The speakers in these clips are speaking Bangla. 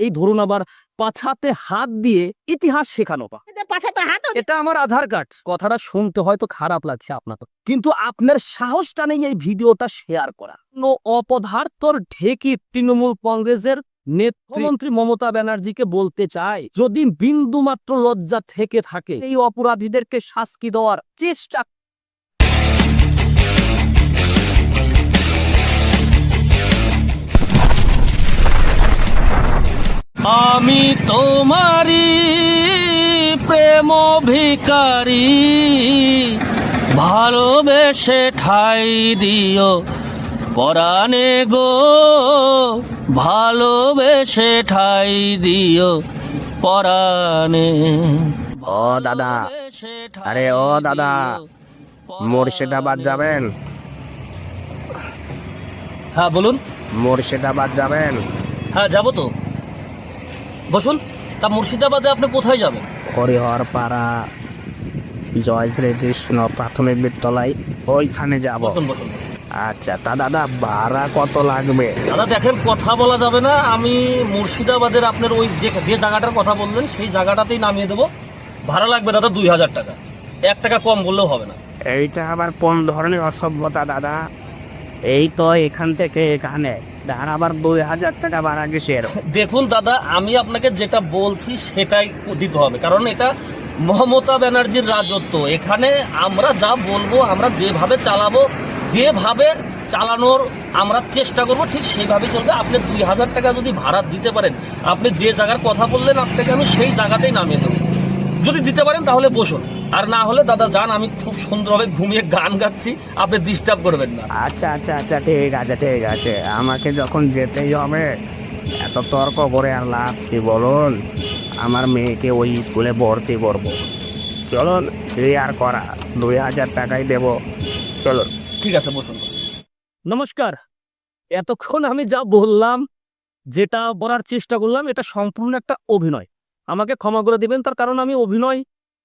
এই ধরুন আবার পাছাতে হাত দিয়ে ইতিহাস শেখানো পা পাছাতে হাত এটা আমার আধার কার্ড। কথাটা শুনতে হয়তো খারাপ লাগছে আপনার কিন্তু আপনার সাহসটা নেই এই ভিডিওটা শেয়ার করা কোনো অপদার্থর ঢেকি তৃণমূল কংগ্রেসের নেত্রমন্ত্রী মমতা ব্যানার্জিকে বলতে চাই যদি বিন্দু মাত্র লজ্জা থেকে থাকে এই অপরাধীদেরকে শাস্তি দেওয়ার চেষ্টা আমি তোমারি প্রেম ভিকারি ভালোবেসে ঠাই দিও পরাণে গো। ভালোবেসে ঠাই দিও পরাণে। ও দাদা। আরে ও দাদা মুর্শিদাবাদ যাবেন? হ্যাঁ বলুন। মুর্শিদাবাদ যাবেন? হ্যাঁ যাব তো। বসুন তা মুর্শিদাবাদে আপনি কোথায় যাবেন? হরিহর পাড়া জয় শ্রীকৃষ্ণ প্রাথমিক বিদ্যালয় ওইখানে যাব। বসুন বসুন। আচ্ছা তা দাদা ভাড়া কত লাগবে? দাদা দেখেন কথা বলা যাবে না। আমি মুর্শিদাবাদের আপনার ওই যে যে জায়গাটার কথা বললেন সেই জায়গাটাতেই নামিয়ে দেবো। ভাড়া লাগবে দাদা দুই হাজার টাকা। এক টাকা কম বললেও হবে না। এইটা আবার কোন ধরনের অসভ্যতা দাদা? এই তো এখান থেকে এখানে। আবার দুই হাজার টাকা দেখুন দাদা, আমি আপনাকে যেটা বলছি সেটাই দিতে হবে। কারণ এটা মমতা ব্যানার্জির রাজত্ব। এখানে আমরা যা বলব, আমরা যেভাবে চালাবো, যেভাবে চালানোর আমরা চেষ্টা করব, ঠিক সেইভাবে চলবে। আপনি দুই হাজার টাকা যদি ভাড়া দিতে পারেন, আপনি যে জায়গার কথা বললেন, আপনাকে আমি সেই জায়গাতেই নামিয়ে দেবো। যদি দিতে পারেন তাহলে বসুন। আর না হলে দাদা যান আমি খুব সুন্দরভাবে ঘুমিয়ে গান গাচ্ছি। আপনি ডিস্টার্ব করবেন না। আচ্ছা আচ্ছা আচ্ছা ঠিক আছে ঠিক আছে। আমাকে যখন যেতেই হবে এত তর্ক করে আর লাভ কি বলুন? আমার মেয়েকে ওই স্কুলে ভর্তি করব। চলুন ক্লিয়ার করা দুই হাজার টাকাই দেব। চলুন। ঠিক আছে বসুন। নমস্কার। এতক্ষণ আমি যা বললাম যেটা বলার চেষ্টা করলাম এটা সম্পূর্ণ একটা অভিনয়। আমাকে ক্ষমা করে দিবেন, তার কারণ আমি অভিনয়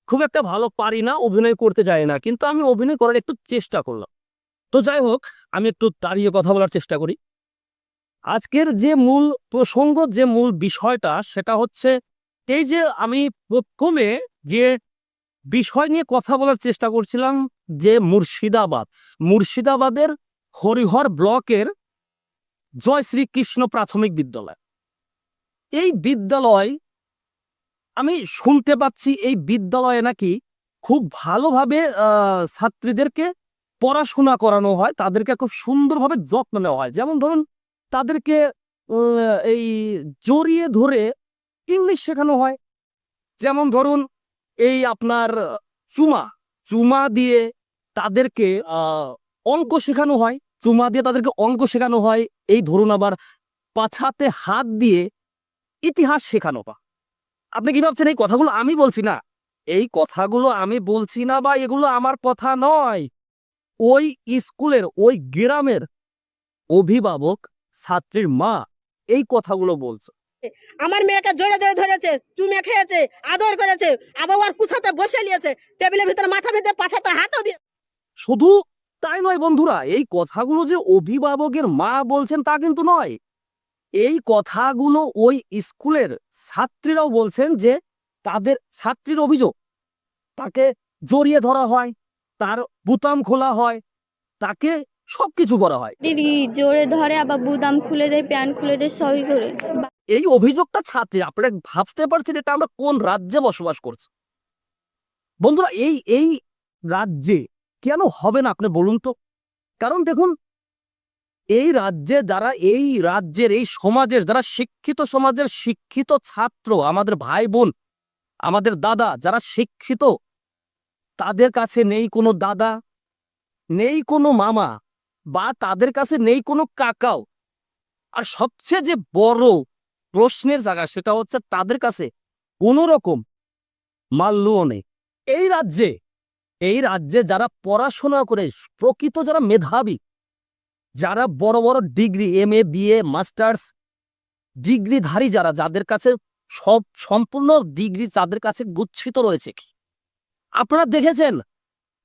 খুব একটা ভালো পারি না, অভিনয় করতে যাই না, কিন্তু আমি অভিনয় করার একটু চেষ্টা করলাম। তো যাই হোক, আমি একটু দাঁড়িয়ে কথা বলার চেষ্টা করি। আজকের যে মূল প্রসঙ্গ, যে মূল বিষয়টা, সেটা হচ্ছে এই যে আমি প্রথমে যে বিষয় নিয়ে কথা বলার চেষ্টা করছিলাম, যে মুর্শিদাবাদ। মুর্শিদাবাদের হরিহর ব্লকের জয় শ্রীকৃষ্ণ প্রাথমিক বিদ্যালয়। এই বিদ্যালয় আমি শুনতে পাচ্ছি এই বিদ্যালয়ে নাকি খুব ভালোভাবে ছাত্রীদেরকে পড়াশোনা করানো হয়, তাদেরকে খুব সুন্দরভাবে যত্ন নেওয়া হয়। যেমন ধরুন, তাদেরকে এই জড়িয়ে ধরে ইংলিশ শেখানো হয়। যেমন ধরুন, এই আপনার চুমা চুমা দিয়ে তাদেরকে অঙ্ক শেখানো হয়। চুমা দিয়ে তাদেরকে অঙ্ক শেখানো হয়। এই ধরুন আবার পাছাতে হাত দিয়ে ইতিহাস শেখানো পা আপনি কি ভাবছেন এই কথাগুলো আমি বলছি না? এই কথাগুলো আমি বলছি না বা এগুলো আমার কথা নয়। ওই স্কুলের ওই গ্রামের অভিভাবক ছাত্রীর মা এই কথাগুলো বলছে। আমার মেয়েকে জোরে জোরে ধরেছে চুমে খেয়েছে আদর করেছে আবার কুছাতে বসে নিয়েছে টেবিলের ভিতরে মাথা ভিতরে পাছাতে হাতও দিয়ে শুধু তাই নয় বন্ধুরা এই কথাগুলো যে অভিভাবকের মা বলছেন তা কিন্তু নয়। এই কথাগুলো ওই স্কুলের ছাত্রীরাও বলছেন যে তাদের ছাত্রীর অভিযোগ। তাকে জড়িয়ে ধরা হয় তার বুতাম খোলা হয় তাকে সবকিছু করা হয়। দিদি জোরে ধরে আবার বুদাম খুলে দেয় প্যান্ট খুলে দেয় সবই করে। এই অভিযোগটা ছাত্রী আপনারা ভাবতে পারছেন এটা আমরা কোন রাজ্যে বসবাস করছি? বন্ধুরা এই এই রাজ্যে কেন হবে না আপনি বলুন তো। কারণ দেখুন এই রাজ্যে যারা, এই রাজ্যের, এই সমাজের, যারা শিক্ষিত সমাজের শিক্ষিত ছাত্র, আমাদের ভাই বোন আমাদের দাদা, যারা শিক্ষিত, তাদের কাছে নেই কোনো দাদা, নেই কোনো মামা, বা তাদের কাছে নেই কোনো কাকাও। আর সবচেয়ে যে বড় প্রশ্নের জায়গা সেটা হচ্ছে তাদের কাছে কোনো রকম মাল্যও নেই। এই রাজ্যে এই রাজ্যে যারা পড়াশোনা করে, প্রকৃত যারা মেধাবী যারা বড় বড় degree, M A BA masters, ডিগ্রিধারী যারা, যাদের কাছে সব সম্পূর্ণ ডিগ্রি তাদের কাছে গুচ্ছিত রয়েছে কি? আপনারা দেখেছেন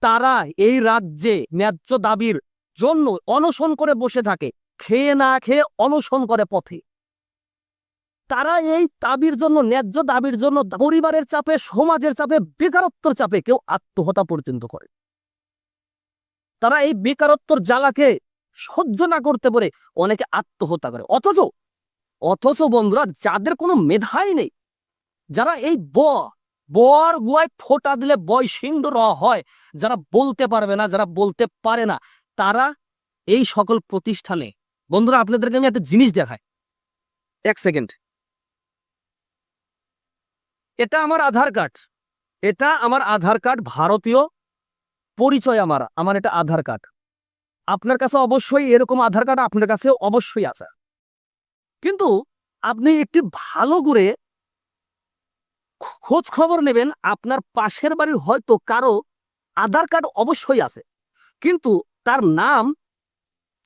তারা এই রাজ্যে ন্যায্য দাবির জন্য অনশন করে বসে থাকে, খেয়ে না খেয়ে অনশন করে পথে। তারা এই দাবির জন্য, ন্যায্য দাবির জন্য পরিবারের চাপে, সমাজের চাপে, বেকারত্বর চাপে কেউ আত্মহত্যা পর্যন্ত করে। তারা এই বেকারত্বর জ্বালাকে সহ্য না করতে পারে অনেকে আত্মহত্যা করে। অথচ অথচ বন্ধুরা, যাদের কোনো মেধাই নেই, যারা এই ব, বর গুয়ায় ফোটা দিলে বয় সিন্ধু র হয়, যারা বলতে পারবে না, যারা বলতে পারে না, তারা এই সকল প্রতিষ্ঠানে, বন্ধুরা, আপনাদেরকে আমি একটা জিনিস দেখাই। এক সেকেন্ড। এটা আমার আধার কার্ড। এটা আমার আধার কার্ড, ভারতীয় পরিচয় আমার আমার এটা আধার কার্ড। আপনার কাছে অবশ্যই এরকম আধার কার্ড আপনার কাছে অবশ্যই আছে। কিন্তু আপনি একটি ভালো করে খোঁজ খবর নেবেন, আপনার পাশের বাড়ির হয়তো কারও আধার কার্ড অবশ্যই আছে। কিন্তু তার নাম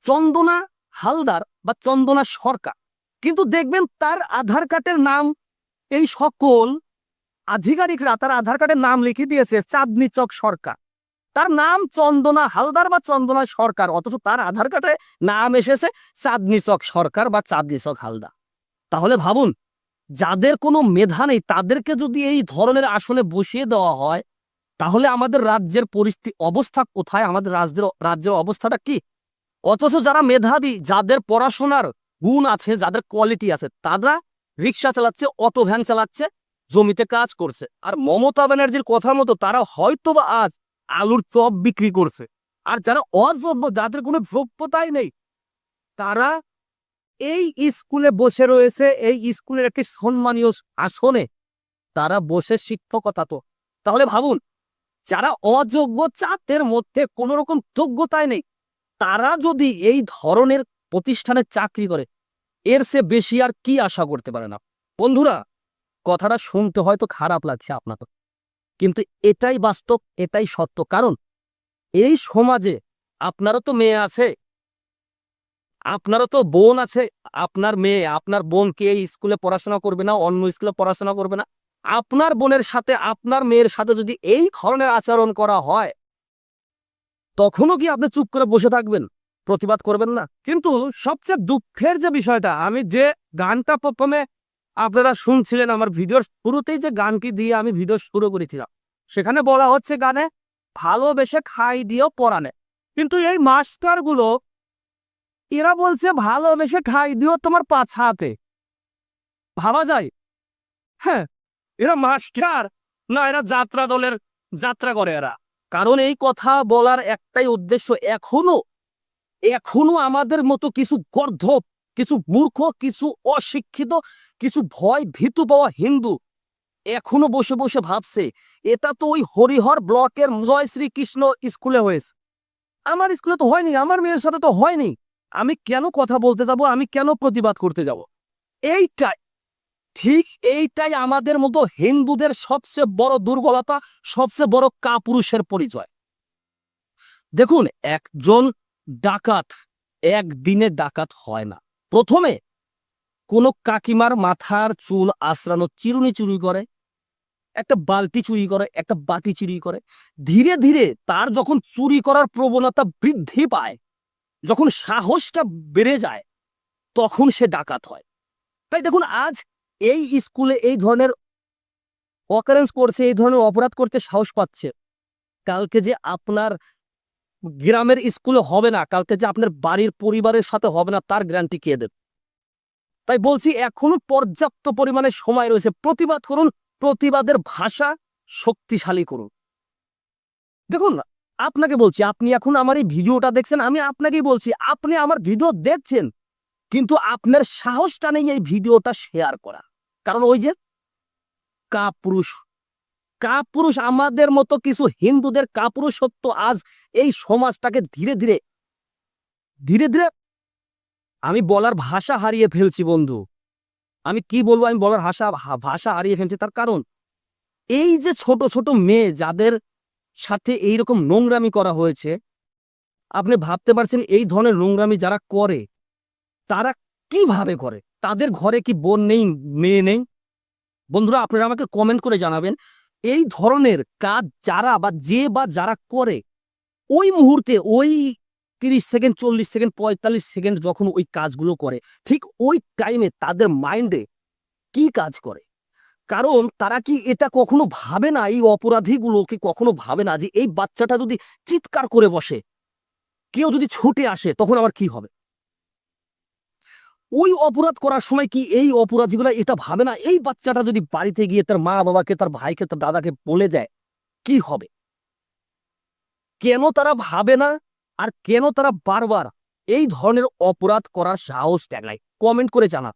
চন্দনা হালদার বা চন্দনা সরকার। কিন্তু দেখবেন তার আধার কার্ডের নাম এই সকল আধিকারিকরা তার আধার কার্ডের নাম লিখে দিয়েছে, চাঁদনি চক সরকার। তার নাম চন্দনা, হালদার বা চন্দনা সরকার, অথচ তার আধার কার্ডে নাম এসেছে চাঁদনি চক সরকার বা চাঁদনি চক হালদা। তাহলে ভাবুন, যাদের কোনো মেধা নেই, তাদেরকে যদি এই ধরনের আসনে বসিয়ে দেওয়া হয়, তাহলে আমাদের রাজ্যের পরিস্থিতি অবস্থা কোথায়? আমাদের রাজ্যের রাজ্যের অবস্থাটা কি? অথচ যারা মেধাবী, যাদের পড়াশোনার গুণ আছে, যাদের কোয়ালিটি আছে, তারা রিক্সা চালাচ্ছে অটো ভ্যান চালাচ্ছে, জমিতে কাজ করছে। আর মমতা ব্যানার্জির কথা মতো তারা হয়তো বা আজ আলুর চপ বিক্রি করছে। আর যারা অযোগ্য, যাদের কোনো যোগ্যতাই নেই, তারা এই স্কুলে বসে রয়েছে, এই স্কুলের একটি সম্মানীয় আসনে, তারা বসে শিক্ষকতা তো। তাহলে ভাবুন, যারা অযোগ্য চাতের মধ্যে কোনো রকম যোগ্যতাই নেই, তারা যদি এই ধরনের প্রতিষ্ঠানে চাকরি করে, এর সে বেশি আর কি আশা করতে পারে না? বন্ধুরা, কথাটা শুনতে হয়তো খারাপ লাগছে আপনাকে কিন্তু এটাই বাস্তব, এটাই সত্য। কারণ এই সমাজে আপনারও তো মেয়ে আছে, আপনারও তো বোন আছে, আপনার মেয়ে, আপনার বোনকে এই স্কুলে পড়াশোনা করবে না, অন্য স্কুলে পড়াশোনা করবে না? আপনার বোনের সাথে আপনার মেয়ের সাথে যদি এই ধরনের আচরণ করা হয়, তখনও কি আপনি চুপ করে বসে থাকবেন, প্রতিবাদ করবেন না? কিন্তু সবচেয়ে দুঃখের যে বিষয়টা, আমি যে গানটা প্রথমে আপনারা শুনছিলেন আমার ভিডিওর শুরুতেই যে গানটি দিয়ে আমি ভিডিও শুরু করেছিলাম। সেখানে বলা হচ্ছে গানে, ভালোবেসে খাই দিও পরানে কিন্তু এই মাস্টারগুলো, এরা বলছে, ভালোবেসে ঠাই দিও তোমার পাছাতে ভাবা যায়? হ্যাঁ এরা মাস্টার। না, এরা যাত্রা দলের যাত্রা করে এরা। কারণ এই কথা বলার একটাই উদ্দেশ্য, এখনও এখনও আমাদের মতো কিছু গর্ধব কিছু মূর্খ, কিছু অশিক্ষিত, কিছু ভয় ভীতু পাওয়া হিন্দু। এখনও বসে বসে ভাবছে, এটা তো ওই হরিহর ব্লকের জয় শ্রীকৃষ্ণ স্কুলে হয়েছে। আমার স্কুলে তো হয়নি, আমার মেয়ের সাথে তো হয়নি। আমি কেন কথা বলতে যাব, আমি কেন প্রতিবাদ করতে যাব? এইটাই, ঠিক এইটাই আমাদের মতো হিন্দুদের সবচেয়ে বড় দুর্বলতা, সবচেয়ে বড় কাপুরুষের পরিচয়। দেখুন, একজন ডাকাত, একদিনে ডাকাত হয় না। প্রথমে কোনো কাকিমার মাথার চুল আশ্রানো চিরুনি চুরি করে, একটা বালতি চুরি করে, একটা বাটি চুরি করে। ধীরে ধীরে তার যখন চুরি করার প্রবণতা বৃদ্ধি পায়, যখন সাহসটা বেড়ে যায়, তখন সে ডাকাত হয়। তাই দেখুন, আজ এই স্কুলে এই ধরনের অকারেন্স করছে, এই ধরনের অপরাধ করতে সাহস পাচ্ছে। কালকে যে আপনার গ্রামের স্কুলে হবে না, কালকে যে আপনার বাড়ির পরিবারের সাথে হবে না, তার গ্যারান্টি কে দেবে? তাই বলছি, এখনও পর্যাপ্ত পরিমাণে সময় রয়েছে। প্রতিবাদ করুন, প্রতিবাদের ভাষা শক্তিশালী করুন। দেখুন, আপনাকে বলছি, আপনি এখন আমার এই ভিডিওটা দেখছেন, আমি আপনাকেই বলছি, আপনি আমার ভিডিও দেখছেন, কিন্তু আপনার সাহসটা নেই এই ভিডিওটা শেয়ার করা কারণ ওই যে কাপুরুষ কাপুরুষ, আমাদের মতো কিছু হিন্দুদের কাপুরুষত্ব আজ এই সমাজটাকে ধীরে ধীরে ধীরে ধীরে আমি বলার ভাষা হারিয়ে ফেলছি বন্ধু। আমি কি বলব? আমি বলার ভাষা ভাষা হারিয়ে ফেলছি তার কারণ? এই যে ছোট ছোট মেয়ে যাদের সাথে এই রকম নোংরামি করা হয়েছে, আপনি ভাবতে পারছেন এই ধরনের নোংরামি যারা করে, তারা কীভাবে করে? তাদের ঘরে কি বোন নেই, মেয়ে নেই? বন্ধুরা, আপনারা আমাকে কমেন্ট করে জানাবেন। এই ধরনের কাজ যারা বা যে বা যারা করে, ওই মুহূর্তে ওই তিরিশ সেকেন্ড, চল্লিশ সেকেন্ড, পঁয়তাল্লিশ সেকেন্ড যখন ওই কাজগুলো করে, ঠিক ওই টাইমে তাদের মাইন্ডে কি কাজ করে? কারণ তারা কি এটা কখনো ভাবে না, এই অপরাধীগুলো কি কখনো ভাবে না যে এই বাচ্চাটা যদি চিৎকার করে বসে, কেউ যদি ছুটে আসে, তখন আবার কি হবে? ওই অপরাধ করার সময় কি এই অপরাধীগুলো এটা ভাবে না? এই বাচ্চাটা যদি বাড়িতে গিয়ে তার মা বাবাকে, তার ভাইকে, তার দাদাকে বলে দেয়, কি হবে? কেন তারা ভাবে না? আর কেন তারা বারবার এই ধরনের অপরাধ করার সাহস দেখায়? কমেন্ট করে জানা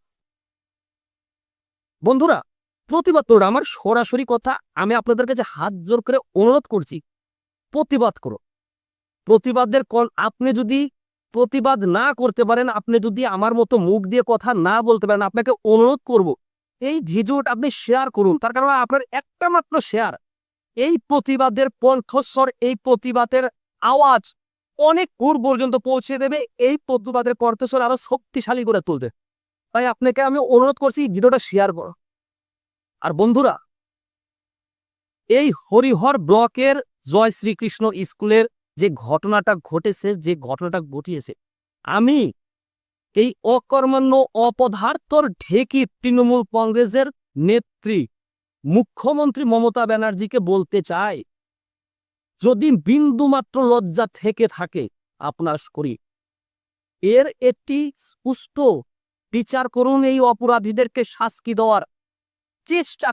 বন্ধুরা, প্রতিবাদ করুন। আমার সরাসরি কথা, আমি আপনাদের কাছে হাত জোর করে অনুরোধ করছি, প্রতিবাদ করো প্রতিবাদের আপনি যদি প্রতিবাদ না করতে পারেন, আপনি যদি আমার মতো মুখ দিয়ে কথা না বলতে পারেন, আপনাকে অনুরোধ করব, এই ভিডিওটা আপনি শেয়ার করুন। তার কারণ আপনার একটা মাত্র শেয়ার এই প্রতিবাদের কণ্ঠস্বর, এই প্রতিবাদের আওয়াজ অনেক দূর পর্যন্ত পৌঁছে দেবে, এই প্রতিবাদের কণ্ঠস্বর আরও শক্তিশালী করে তুলবে। তাই আপনাকে আমি অনুরোধ করছি ভিডিওটা শেয়ার করো। আর বন্ধুরা, এই হরিহর ব্লকের জয় শ্রীকৃষ্ণ স্কুলের যে ঘটনাটা ঘটেছে, যে ঘটনাটা ঘটিয়েছে, আমি এই অকর্মণ্য অপদার্থর ঢেকি তৃণমূল কংগ্রেসের নেত্রী, মুখ্যমন্ত্রী মমতা ব্যানার্জিকে বলতে চাই, যদি বিন্দুমাত্র লজ্জা থেকে থাকে আপনার করি এর একটি সুস্থ বিচার করুন এই অপরাধীদেরকে শাস্তি দেওয়ার চেষ্টা।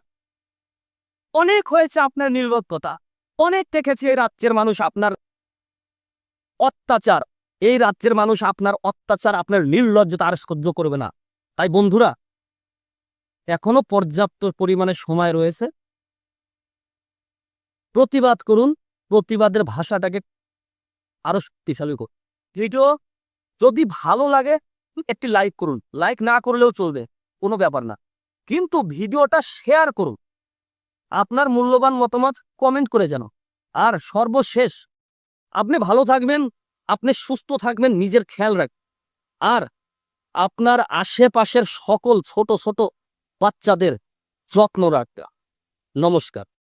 অনেক হয়েছে আপনার নির্লজ্জতা, অনেক দেখেছে এই রাজ্যের মানুষ আপনার অত্যাচার। এই রাজ্যের মানুষ আপনার অত্যাচার, আপনার নির্লজ্জতা আর সহ্য করবে না। তাই বন্ধুরা, এখনও পর্যাপ্ত পরিমাণে সময় রয়েছে। প্রতিবাদ করুন, প্রতিবাদের ভাষাটাকে আরও শক্তিশালী করুন। ভিডিও যদি ভালো লাগে, একটি লাইক করুন। লাইক না করলেও চলবে, কোনো ব্যাপার না। কিন্তু ভিডিওটা শেয়ার করুন। আপনার মূল্যবান মতামত কমেন্ট করে জানো আর সর্বশেষ আপনি ভালো থাকবেন, আপনি সুস্থ থাকবেন, নিজের খেয়াল রাখ। আর আপনার আশেপাশের সকল ছোট ছোট বাচ্চাদের যত্ন রাখা। নমস্কার।